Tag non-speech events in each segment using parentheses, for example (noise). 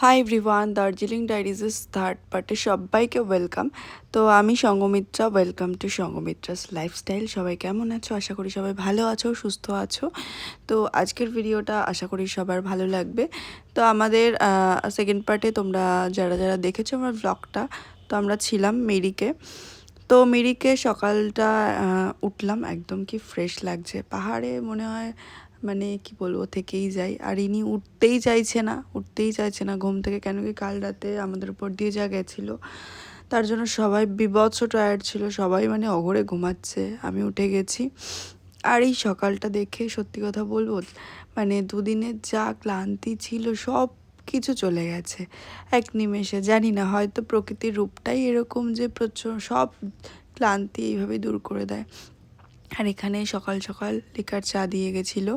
Hi everyone Darjeeling diaries third পার্টে সবাইকে welcome তো আমি Sanghamitra welcome to Sanghamitra's lifestyle সবাই কেমন আছো? আশা করি সবাই ভালো আছো, সুস্থ আছো। তো আজকের ভিডিওটা আশা করি সবার ভালো লাগবে। তো আমাদের সেকেন্ড পার্টে তোমরা যারা যারা দেখেছ আমার ব্লগটা তো আমরা ছিলাম মেরিকে। তো মিরিকে সকালটা উঠলাম, একদম কি ফ্রেশ লাগছে। পাহাড়ে মনে হয় মানে কি বলব, থেকেই যাই আর ইনি উঠতেই চাইছে না, উঠতেই চাইছে না ঘুম থেকে। কেন কি কাল রাতে আমাদের উপর দিয়ে যা গেছিল, তার জন্য সবাই বিভৎস টায়ার্ড ছিল, সবাই মানে অঘরে ঘুমাচ্ছে। আমি উঠে গেছি। আর এই সকালটা দেখে সত্যি কথা বলব মানে দুদিনের যা ক্লান্তি ছিল, সব কিছু চলে গেছে। এক নিমেষে, জানি না, হয়তো প্রকৃতির রূপটাই এরকম যে প্রচুর, সব ক্লান্তি এইভাবে দূর করে দেয়। আর এখানে সকাল সকাল লিকার চা দিয়ে গেছিল।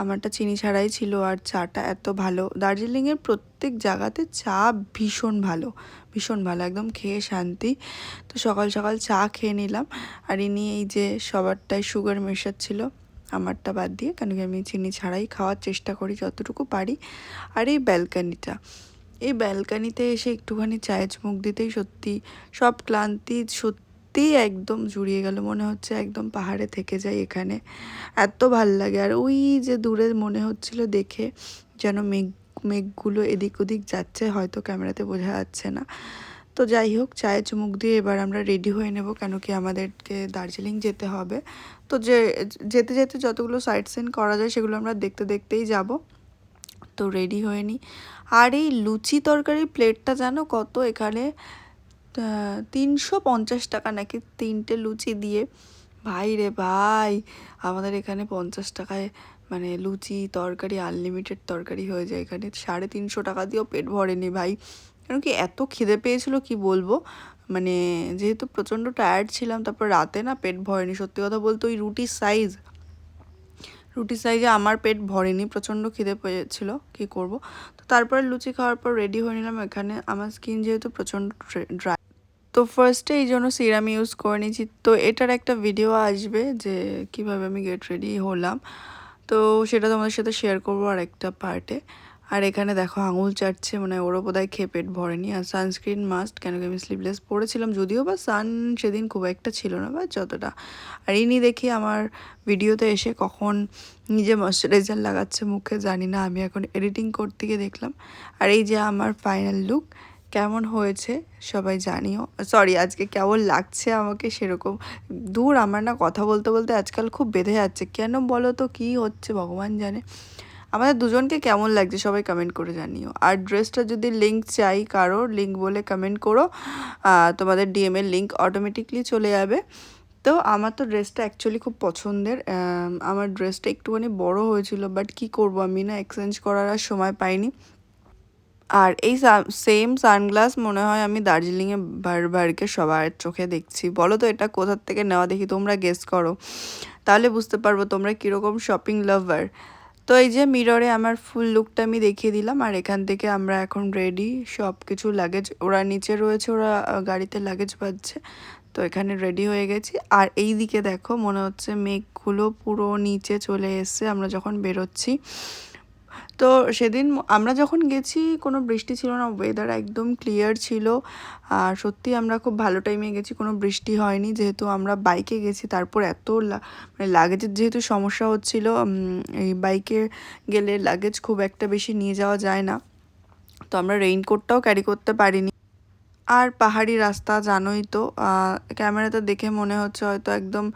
আমারটা চিনি ছাড়াই ছিল আর চাটা এত ভালো। দার্জিলিংয়ের প্রত্যেক জায়গাতে চা ভীষণ ভালো ভীষণ ভালো, একদম খেয়ে শান্তি। তো সকাল সকাল চা খেয়ে নিলাম। আর ইনি এই যে সবারটাই সুগার মেশাচ্ছিল, আমারটা বাদ দিয়ে কেন কি আমি চিনি ছাড়াই খাওয়ার চেষ্টা করি যতটুকু পারি। আর এই ব্যালকানিটা, এই ব্যালকানিতে এসে একটুখানি চায়ের চুমুক দিতেই সত্যি সব ক্লান্তি, সত্যি একদম জুড়িয়ে গেল, মনে হচ্ছে একদম পাহাড়ে থেকে যাই এখানে। এত ভালো লাগে। আর ওই যে দূরে মনে হচ্ছিল দেখে যেন মেঘ, মেঘগুলো এদিক ওদিক যাচ্ছে, হয়তো ক্যামেরাতে বোঝা যাচ্ছে না। তো যাই হোক, চায়ে চুমুক দিয়ে এবার আমরা রেডি হয়ে নেব, কেন কি আমাদেরকে দার্জিলিং যেতে হবে। তো যে, যেতে যেতে যতগুলো সাইট সিন করা যায় সেগুলো আমরা দেখতে, দেখতেই যাব। তো রেডি হয়ে নিই আর এই লুচি তরকারি প্লেটটা জানো কত? এখানে তিনশো পঞ্চাশ টাকা নাকি তিনটে লুচি দিয়ে। ভাই রে ভাই, আমাদের এখানে পঞ্চাশ টাকায় মানে লুচি, তরকারি আনলিমিটেড তরকারি হয়ে যায় এখানে। সাড়ে তিনশো টাকা দিয়েও পেট ভরেনি ভাই। কেন কি এত খিদে পেয়েছিল কি বলব? মানে যেহেতু প্রচণ্ড টায়ার্ড ছিলাম, তারপর রাতে না পেট ভরেনি। সত্যি কথা বলতে ওই রুটির সাইজ রুটির সাইজে আমার পেট ভরেনি, প্রচণ্ড খিদে পেয়েছিল, কী করব? তো তারপরে লুচি খাওয়ার পর রেডি হয়ে নিলাম এখানে। আমার স্কিন যেহেতু প্রচণ্ড ড্রাই তো ফার্স্টে এই জন্য সিরাম ইউজ করে নিয়েছি। তো এটার একটা ভিডিও আসবে যে কীভাবে আমি গেট রেডি হলাম। তো সেটা তোমাদের সাথে শেয়ার করব আর একটা পার্টে আর এখানে দেখো আঙুল চাটছে মানে ওরও বোধহয় খেয়ে পেট ভরেনি। আর সানস্ক্রিন মাস্ট কেন কি আমি স্লিভলেস পরেছিলাম যদিও বা সান সেদিন খুব একটা ছিল না বা যতটা। আর ইনি দেখি আমার ভিডিওতে এসে কখন নিজে ময়শ্চারাইজার লাগাচ্ছে মুখে, জানি না। আমি এখন এডিটিং করতে গিয়ে দেখলাম। আর এই যে আমার ফাইনাল লুক কেমন হয়েছে সবাই জানিও। সরি আজকে কেমন লাগছে আমাকে সেরকম। দূর আমার না কথা বলতে বলতে আজকাল খুব বেঁধে যাচ্ছে। কেন বলো তো, কী হচ্ছে ভগবান জানে। আমাদের দুজনকে কেমন লাগছে সবাই কমেন্ট করে জানিও। আর ড্রেসটা যদি লিঙ্ক চাই কারোর লিঙ্ক বলে কমেন্ট করো। তোমাদের ডিএমের লিঙ্ক অটোমেটিকলি চলে যাবে। তো আমার তো ড্রেসটা অ্যাকচুয়ালি খুব পছন্দের। আমার ড্রেসটা একটুখানি বড় হয়েছিল বাট কি করব আমি না এক্সচেঞ্জ করার আর সময় পাইনি। আর এই সেম সানগ্লাস মনে হয় আমি দার্জিলিংয়ে বারবারকে সবার চোখে দেখছি। বলো তো এটা কোথার থেকে নেওয়া? দেখি তোমরা গেস করো। তাহলে বুঝতে পারব তোমরা কীরকম শপিং লাভার তো এই যে মিররে আমার ফুল লুকটা আমি দেখিয়ে দিলাম, আর এখান থেকে আমরা এখন রেডি সব কিছু লাগেজ ওরা নিচে রয়েছে, ওরা গাড়িতে লাগেজ পাচ্ছে তো এখানে রেডি হয়ে গেছি। আর এই দিকে দেখো মনে হচ্ছে মেঘগুলো পুরো নিচে চলে এসছে, আমরা যখন বেরোচ্ছি তো সেদিন আমরা যখন গেছি, কোনো বৃষ্টি ছিল না ওয়েদার একদম ক্লিয়ার ছিল। আর সত্যি আমরা খুব ভালো টাইমে গেছি, কোনো বৃষ্টি হয়নি। যেহেতু আমরা বাইকে গেছি, তারপর এত মানে লাগেজের যেহেতু সমস্যা হচ্ছিল এই বাইকে গেলে লাগেজ খুব একটা বেশি নিয়ে যাওয়া যায় না। তো আমরা রেইনকোটটাও ক্যারি করতে পারিনি। আর পাহাড়ি রাস্তা, জানোই তো। ক্যামেরাতে দেখে মনে হচ্ছে হয়তো একদম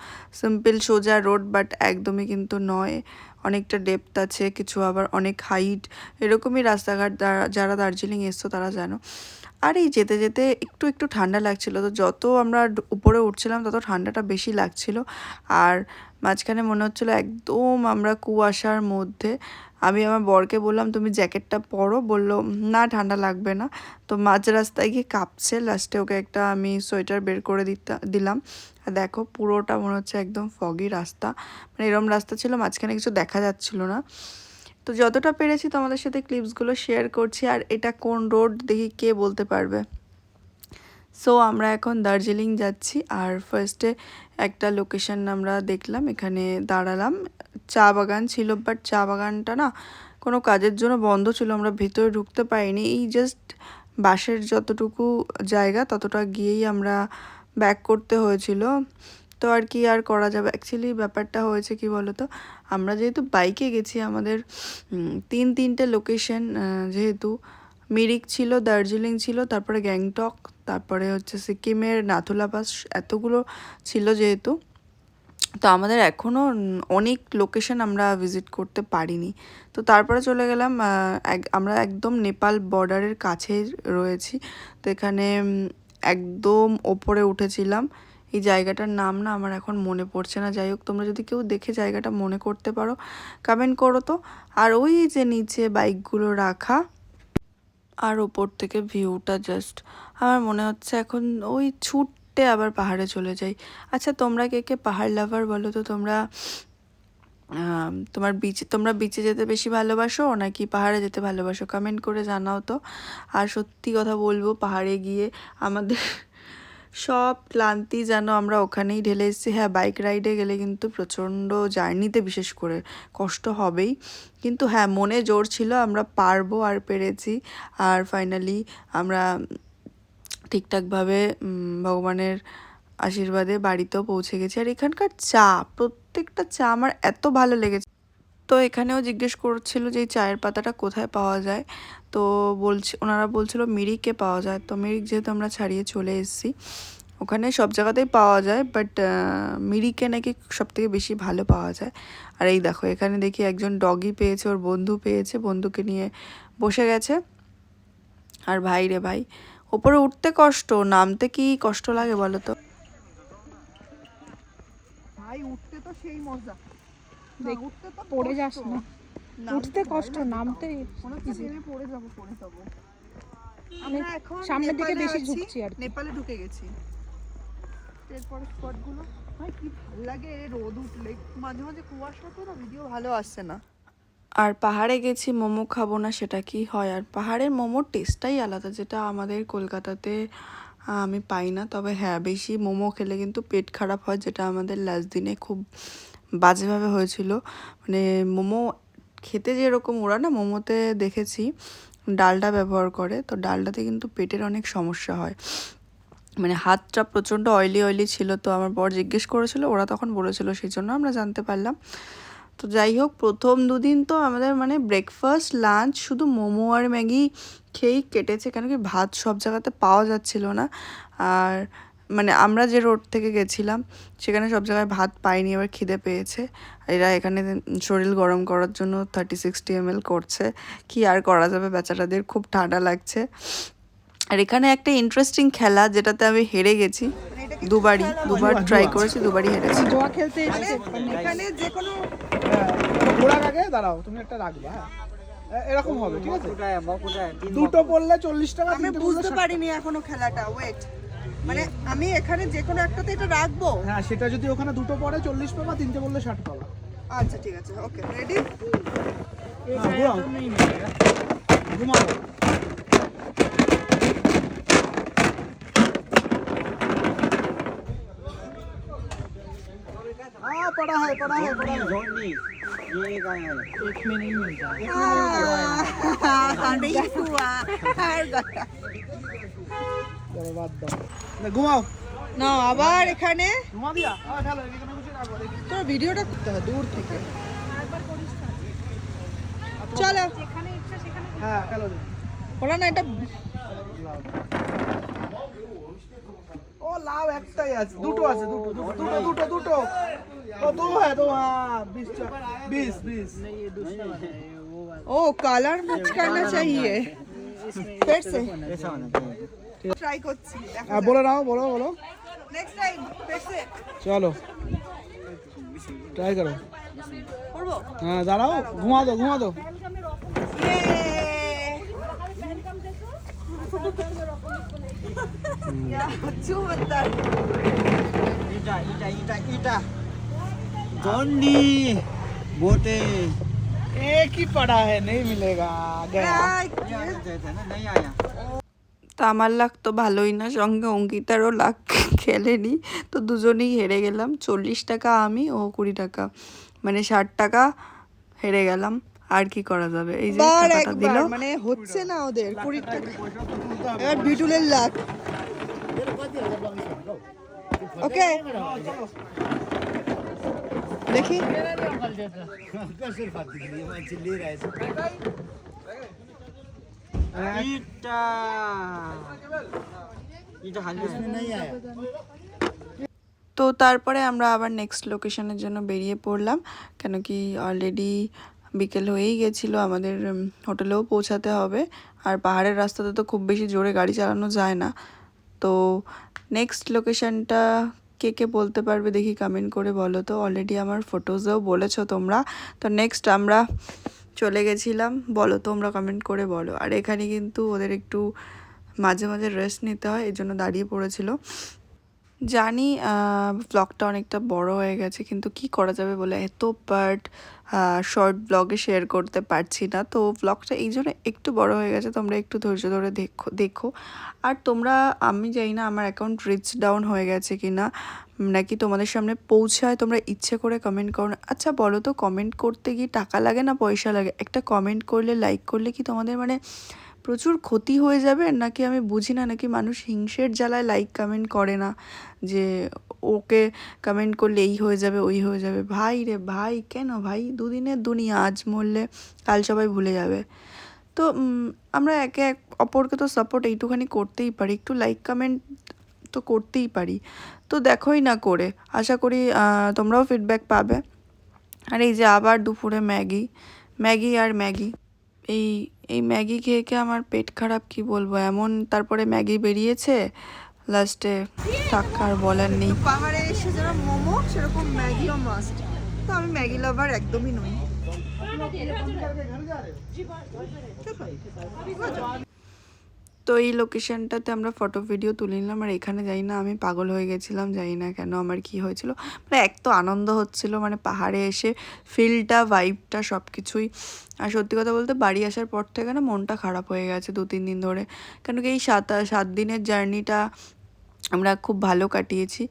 সিম্পল সোজা রোড বাট একদমই কিন্তু নয়। অনেকটা ডেপথ আছে, কিছু আবার অনেক হাইট এরকমই রাস্তাঘাট যারা দার্জিলিং এসছো তারা জানো। আর এই যেতে যেতে একটু একটু ঠান্ডা লাগছিল, তো যত আমরা উপরে উঠছিলাম তত ঠান্ডাটা বেশি লাগছিল। আর মাঝখানে মনে হচ্ছিল একদম আমরা কুয়াশার মধ্যে আমি আমার বরকে বললাম, তুমি জ্যাকেটটা পরো। বলল, না, ঠান্ডা লাগবে না। তো মাঝ রাস্তায় গিয়ে কাঁপছে। লাস্টে ওকে একটা আমি সোয়েটার বের করে দিতা, দিলাম। আর দেখো, পুরোটা মনে হচ্ছে একদম ফগি রাস্তা। মানে এরম রাস্তা ছিল, মাঝখানে কিছু দেখা যাচ্ছিল না। তো যতটা পেরেছি তোমাদের সাথে ক্লিপসগুলো শেয়ার করছি। আর এটা কোন রোড দেখি কে বলতে পারবে? সো আমরা এখন দার্জিলিং যাচ্ছি আর ফার্স্টে একটা লোকেশন আমরা দেখলাম, এখানে দাঁড়ালাম। চা বাগান ছিল বাট চা বাগানটা না কোনো কাজের জন্য বন্ধ ছিল, আমরা ভেতরে ঢুকতে পারিনি। এই জাস্ট বাসের যতটুকু জায়গা, ততটা গিয়েই আমরা ব্যাক করতে হয়েছিল। তো আর কি আর করা যাবে? অ্যাকচুয়ালি ব্যাপারটা হয়েছে কি বলতো? আমরা যেহেতু বাইকে গেছি, আমাদের তিন তিনটে লোকেশন যেহেতু মিরিক ছিল, দার্জিলিং ছিল, তারপরে গ্যাংটক, তারপরে হচ্ছে সিকিমের নাথুলা পাস এতগুলো ছিল যেহেতু। তো আমাদের এখনও অনেক লোকেশন আমরা ভিজিট করতে পারিনি। তো তারপরে চলে গেলাম আমরা একদম নেপাল বর্ডারের কাছে রয়েছি। তো এখানে একদম ওপরে উঠেছিলাম। এই জায়গাটার নাম না আমার এখন মনে পড়ছে না। যাই হোক, তোমরা যদি কেউ দেখে জায়গাটা মনে করতে পারো কমেন্ট করো তো। আর ওই যে নিচে বাইকগুলো রাখা আর ওপর থেকে ভিউটা জাস্ট আমার মনে হচ্ছে এখন ওই ছুটতে আবার পাহাড়ে চলে যাই। আচ্ছা তোমরা কে কে পাহাড় লাভার বলো? তো তোমরা তোমার বিচে তোমরা বিচে যেতে বেশি ভালোবাসো নাকি পাহাড়ে যেতে ভালোবাসো? কমেন্ট করে জানাও তো। আর সত্যি কথা বলব, পাহাড়ে গিয়ে আমাদের সব ক্লান্তি যেন আমরা ওখানেই ঢেলে এসেছি। হ্যাঁ বাইক রাইডে গেলে কিন্তু প্রচণ্ড জার্নিতে বিশেষ করে কষ্ট হবেই। কিন্তু হ্যাঁ মনে জোর ছিল আমরা পারব আর পেরেছি। আর ফাইনালি আমরা ঠিকঠাকভাবে ভগবানের আশীর্বাদে বাড়িতেও পৌঁছে গেছি। আর এখানকার চা, প্রত্যেকটা চা আমার এত ভালো লেগেছে। তো এখানেও জিজ্ঞেস করছিল যে চায়ের পাতাটা কোথায় পাওয়া যায়। তো বলছে, ওনারা বলছিল মিরিকে পাওয়া যায়। তো মিরিক যেহেতু আমরা ছাড়িয়ে চলে এসেছি, ওখানে সব জায়গাতেই পাওয়া যায় বাট মিরিকে নাকি সব থেকে বেশি ভালো পাওয়া যায়। আর এই দেখো, এখানে দেখি একজন ডগি পেয়েছে, ওর বন্ধু পেয়েছে, বন্ধুকে নিয়ে বসে গেছে। আর ভাই রে ভাই, ওপরে উঠতে কষ্ট, নামতে কি কষ্ট লাগে বলো তো? ভাই, উঠতে তো সেই মজা। পড়ে যাস না। উঠতে কষ্ট নামতে পড়ে যাব পড়ে যাব। মানে আমরা এখন সামনের দিকে বেশি ঝুঁকছি আর নেপালে ঢুকে গেছি। এরপরে স্পটগুলো ভাই কি ভালো লাগে রোদ উঠলে। মাঝে মাঝে কুয়াশা তো না ভিডিও ভালো আসছে না। আর পাহাড়ে গেছি মোমো খাব না সেটা কি হয়? আর পাহাড়ের মোমোর টেস্টটাই আলাদা যেটা আমাদের কলকাতাতে আমি পাই না। তবে হ্যাঁ বেশি মোমো খেলে কিন্তু পেট খারাপ হয় যেটা আমাদের লাস্ট দিনে খুব বাজেভাবে হয়েছিল। মানে মোমো খেতে যেরকম, ওরা না মোমোতে দেখেছি ডালটা ব্যবহার করে। তো ডালটাতে কিন্তু পেটের অনেক সমস্যা হয়। মানে হাতটা প্রচণ্ড অয়েলি অয়েলি ছিল। তো আমার বর জিজ্ঞেস করেছিল, ওরা তখন বলেছিল, সেই জন্য আমরা জানতে পারলাম। তো যাই হোক, প্রথম দুদিন তো আমাদের মানে ব্রেকফাস্ট লাঞ্চ শুধু মোমো আর ম্যাগি খেয়েই কেটেছে। কেন কি ভাত সব জায়গাতে পাওয়া যাচ্ছিল না। আর মানে আমরা যে রোড থেকে গেছিলাম সেখানে সব জায়গায় ভাত পাইনি এবার খিদে পেয়েছে। এরা এখানে শরীর গরম করার জন্য থার্টি সিক্সটি এম করছে। কি আর করা যাবে? বেচারাদের খুব ঠান্ডা লাগছে। আর এখানে একটা ইন্টারেস্টিং খেলা যেটাতে আমি হেরে গেছি। দুবারই দুবার ট্রাই করেছি দুবারই হেরেছি। খেলতে মানে এখানে যে কোনো ঘোড়ার আগে দাঁড়াও তুমি একটা রাখবে হ্যাঁ? এরকম হবে ঠিক আছে? দুটো পড়লে চল্লিশ টাকা আমি বুঝতে পারিনি এখনও খেলাটা ওয়েট মানে আমি এখানে যে কোনো একটাতে এটা রাখবো হ্যাঁ সেটা যদি ওখানে দুটো পড়ে চল্লিশ পাবা তিনটে পড়লে ষাট পাবা আচ্ছা ঠিক আছে ওকে রেডি হ্যাঁ, ঘুরাও। ঘুমাও हाँ पड़ा है पड़ा है पड़ा है झोंडी ये का है नहीं हुआ हार गया चलो बात दो না, ঘুমাও না আবার এখানে ঘুমা দিয়া আ খেলো এখানে বসে রাখো দেখি তোর ভিডিওটা করতে হয় দূর থেকে চলো হ্যাঁ খেলো দেখি ওরা না এটা ও লাভ একটাই আছে দুটো আছে দুটো দুটো দুটো দুটো দুটো ও দো হ্যাঁ দো হ্যাঁ बीस बीस बीस ओ कलर मच करना चाहिए फिर से ऐसा होना चाहिए ট্রাই করছি হ্যাঁ বলে নাও বলো বলো নেক্সট টাইম फिर से চলো ট্রাই করো করবো হ্যাঁ দাঁড়াও ঘুমা দো ঘুমা দো চুমত্তার ईटा ईटा ईटा ईटा झोंडी बोटे एक ही पड़ा है नहीं मिलेगा गया यहाँ से थे ना नहीं आया তা আমার লাক তো ভালোই না সঙ্গে অঙ্কিতারও লাক (laughs) খেলেনি। তো দুজনেই হেরে গেলাম চল্লিশ টাকা আমি ও কুড়ি টাকা। মানে ষাট টাকা হেরে গেলাম আর কি করা যাবে? এই যে টাকাটা দিল। মানে হচ্ছে না ওদের কুড়ি টাকা। এবার বিটুলের লাখ ওকে। দেখি। ईटा ईटा हाल में नहीं आया তো তারপরে আমরা আবার নেক্সট লোকেশনের জন্য বেরিয়ে পড়লাম কেন কি অলরেডি বিকেল হয়েই গেছিলো আমাদের উম, হোটেলেও পৌঁছাতে হবে আর পাহাড়ের রাস্তাতে তো খুব বেশি জোরে গাড়ি চালানো যায় না তো নেক্সট লোকেশনটা কে কে বলতে পারবে দেখি কমেন্ট করে বলো তো অলরেডি আমার ফটোজেও বলেছো তোমরা তো নেক্সট আমরা চলে গেছিলাম। বলো, তোমরা কমেন্ট করে বলো। আর এখানে কিন্তু ওদের একটু মাঝে মাঝে রেস্ট নিতে হয় এই জন্য দাঁড়িয়ে পড়েছিল। জানি ব্লগটা অনেকটা বড় হয়ে গেছে, কিন্তু কি করা যাবে বলে এত পার্ট শর্ট ব্লগে শেয়ার করতে পারছি না। তো ব্লগটা এই জন্য একটু বড় হয়ে গেছে, তোমরা একটু ধৈর্য ধরে দেখো দেখো। আর তোমরা, আমি জানি না আমার অ্যাকাউন্ট রিচ ডাউন হয়ে গেছে কি না নাকি তোমাদের সামনে পৌঁছায়, তোমরা ইচ্ছে করে কমেন্ট করো। আচ্ছা বলো তো কমেন্ট করতে গিয়ে টাকা লাগে না, পয়সা লাগে? একটা কমেন্ট করলে লাইক করলে কি তোমাদের মানে প্রচুর ক্ষতি হয়ে যাবে? নাকি আমি বুঝি না? নাকি মানুষ হিংসের জ্বালায় লাইক কমেন্ট করে না? যে ওকে কমেন্ট করলে এই হয়ে যাবে, ওই হয়ে যাবে। ভাই রে ভাই, কেন ভাই? দুদিনের দুনিয়া, আজ মরলে কাল সবাই ভুলে যাবে। তো আমরা একে এক, অপরকে তো সাপোর্ট এইটুখানি করতেই পারি। একটু লাইক কমেন্ট তো করতেই পারি। তো দেখোই না করে। আশা করি তোমরাও ফিডব্যাক পাবে। আর এই যে আবার দুপুরে ম্যাগি ম্যাগি আর ম্যাগি। এই এই ম্যাগি খেয়ে খেয়ে আমার পেট খারাপ কি বলব? এমন তারপরে ম্যাগি বেরিয়েছে লাস্টে টাকার আর বলার নেই। পাহাড়ে এসে যারা মোমো সেরকম ম্যাগিও মাস্ট তো আমি ম্যাগি লাভার একদমই নই। তো এই লোকেশনটাতে আমরা ফটো ভিডিও তুলে নিলাম। আর এখানে যাই না আমি পাগল হয়ে গেছিলাম, জানি না কেন আমার কি হয়েছিল। মানে এক তো আনন্দ হচ্ছিল মানে পাহাড়ে এসে ফিলটা ভাইবটা সব কিছুই আর সত্যি কথা বলতে বাড়ি আসার পর থেকে না মনটা খারাপ হয়ে গেছে দু, তিন দিন ধরে। কেন কি এই সাত সাত দিনের জার্নিটা আমরা খুব ভালো কাটিয়েছি।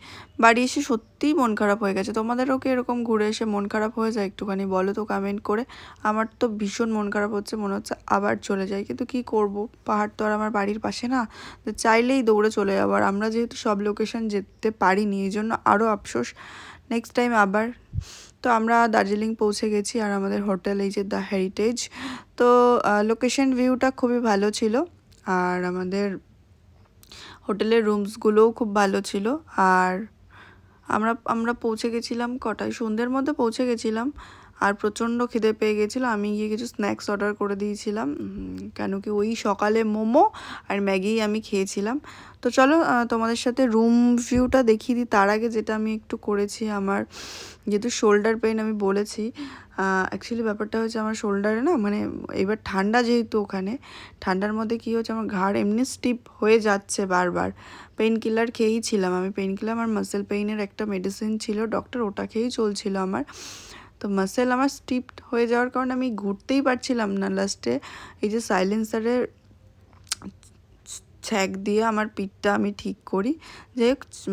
বাড়ি এসে সত্যিই মন খারাপ হয়ে গেছে। তোমাদেরও কি এরকম ঘুরে এসে মন খারাপ হয়ে যায়? একটুখানি বলো তো কমেন্ট করে। আমার তো ভীষণ মন খারাপ হচ্ছে, মনে হচ্ছে আবার চলে যাই। কিন্তু কি করব? পাহাড় তো আর আমার বাড়ির পাশে না। তো চাইলেই দৌড়ে চলে যাব। আর আমরা যেহেতু সব লোকেশন যেতে পারিনি এই জন্য আরও আফসোস। নেক্সট টাইম আবার। তো আমরা দার্জিলিং পৌঁছে গেছি আর আমাদের হোটেল এই যে দ্য হেরিটেজ তো লোকেশন ভিউটা খুবই ভালো ছিল। আর আমাদের হোটেলের রুমসগুলোও খুব ভালো ছিল। আর আমরা আমরা পৌঁছে গেছিলাম কটায়? সন্ধ্যের মধ্যে পৌঁছে গেছিলাম। আর প্রচণ্ড খিদে পেয়ে গেছিল। আমি গিয়ে কিছু স্ন্যাক্স অর্ডার করে দিয়েছিলাম। কেন কি ওই সকালে মোমো আর ম্যাগি আমি খেয়েছিলাম। তো চলো তোমাদের সাথে রুম ভিউটা দেখিয়ে দিই। তার আগে যেটা আমি একটু করেছি, আমার যেহেতু শোল্ডার পেন আমি বলেছি অ্যাকচুয়ালি ব্যাপারটা হচ্ছে আমার শোল্ডারে না মানে এবার ঠান্ডা যেহেতু ওখানে, ঠান্ডার মধ্যে কী হচ্ছে আমার ঘাড় এমনি স্টিপ হয়ে যাচ্ছে বারবার। পেইন কিলার খেয়েই ছিলাম আমি। পেইন কিলার আমার মাসেল পেইনের একটা মেডিসিন ছিল ডক্টর ওটা খেয়েই চলছিল আমার। তো মাসেল আমার স্টিপ হয়ে যাওয়ার কারণে আমি ঘুরতেই পারছিলাম না লাস্টে এই যে সাইলেন্সারের ছ্যাক দিয়ে আমার পিঠটা আমি ঠিক করি। যে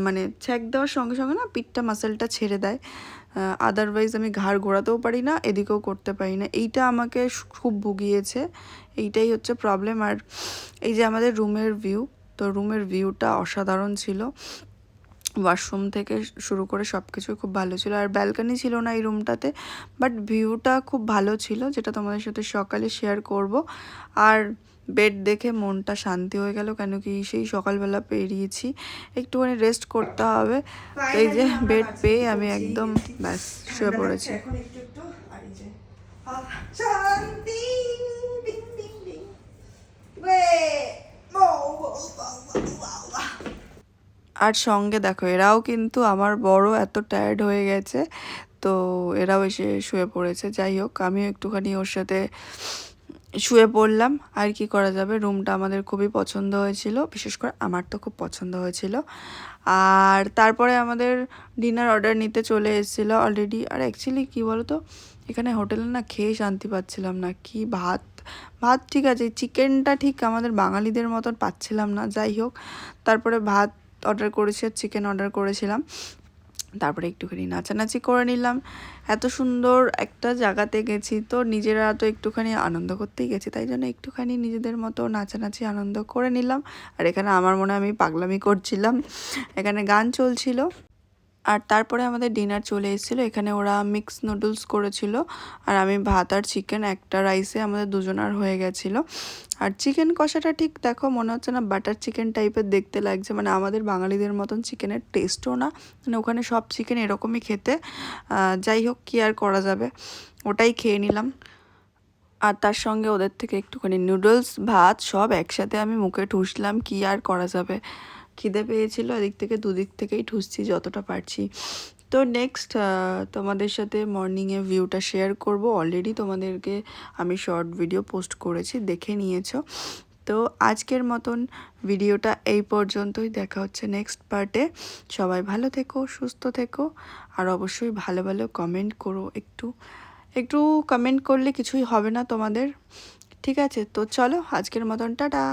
মানে ছ্যাক দেওয়ার সঙ্গে সঙ্গে না পিঠটা মাসেলটা ছেড়ে দেয়। আদারওয়াইজ আমি ঘাড় ঘোরাতেও পারি না, এদিকেও করতে পারি না। এইটা আমাকে খুব ভুগিয়েছে। এইটাই হচ্ছে প্রবলেম আর এই যে আমাদের রুমের ভিউ তো রুমের ভিউটা অসাধারণ ছিল। ওয়াশরুম থেকে শুরু করে সব কিছুই খুব ভালো ছিল। আর ব্যালকানি ছিল না এই রুমটাতে বাট ভিউটা খুব ভালো ছিল, যেটা তোমাদের সাথে সকালে শেয়ার করব। আর বেড দেখে মনটা শান্তি হয়ে গেল কেন কি সেই সকালবেলা পেরিয়েছি। একটুখানি রেস্ট করতে হবে। এই যে বেড পেয়ে আমি একদম ব্যাস শুয়ে পড়েছি। এখন একটু একটু আর এই যে শান্তি আর সঙ্গে দেখো এরাও কিন্তু আমার বড় এত টায়ার্ড হয়ে গেছে তো এরাও এসে শুয়ে পড়েছে। যাই হোক আমিও একটুখানি ওর সাথে শুয়ে পড়লাম। আর কি করা যাবে? রুমটা আমাদের খুবই পছন্দ হয়েছিল। বিশেষ করে আমার তো খুব পছন্দ হয়েছিল। আর তারপরে আমাদের ডিনার অর্ডার নিতে চলে এসেছিল অলরেডি আর অ্যাকচুয়ালি কী বলো তো এখানে হোটেলে না খেয়ে শান্তি পাচ্ছিলাম না। কি ভাত? ভাত ঠিক আছে, চিকেনটা ঠিক আমাদের বাঙালিদের মতন পাচ্ছিলাম না। যাই হোক, তারপরে ভাত অর্ডার করেছি আর চিকেন অর্ডার করেছিলাম। তারপরে একটুখানি নাচানাচি করে নিলাম। এত সুন্দর একটা জায়গাতে গেছি তো নিজেরা তো একটুখানি আনন্দ করতেই গেছি, তাই জন্য একটুখানি নিজেদের মতো নাচানাচি আনন্দ করে নিলাম। আর এখানে আমার মনে আমি পাগলামি করছিলাম। এখানে গান চলছিল। আর তারপরে আমাদের ডিনার চলে এসেছিল। এখানে ওরা মিক্স নুডলস করেছিল। আর আমি ভাত আর চিকেন একটা রাইসে আমাদের দুজনার হয়ে গেছিল। আর চিকেন কষাটা ঠিক দেখো, মনে হচ্ছে না বাটার চিকেন টাইপের দেখতে লাগছে। মানে আমাদের বাঙালিদের মতন চিকেনের টেস্টও না। মানে ওখানে সব চিকেন এরকমই খেতে। যাই হোক, কী আর করা যাবে? ওটাই খেয়ে নিলাম। আর তার সঙ্গে ওদের থেকে একটুখানি নুডলস ভাত সব একসাথে আমি মুখে ঠুসলাম, কি আর করা যাবে? খিদে পেয়েছিল, এদিক থেকে দুদিক থেকেই ঠুসছি যতটা পারছি। তো নেক্সট তোমাদের সাথে মর্নিংয়ে ভিউটা শেয়ার করব। অলরেডি তোমাদেরকে আমি শর্ট ভিডিও পোস্ট করেছি, দেখে নিয়েছো। তো আজকের মতন ভিডিওটা এই পর্যন্তই। দেখা হচ্ছে নেক্সট পার্টে সবাই ভালো থেকো, সুস্থ থেকো, আর অবশ্যই ভালো ভালো কমেন্ট করো একটু। একটু কমেন্ট করলে কিছুই হবে না তোমাদের। ঠিক আছে, তো চলো আজকের মতন, টাটা!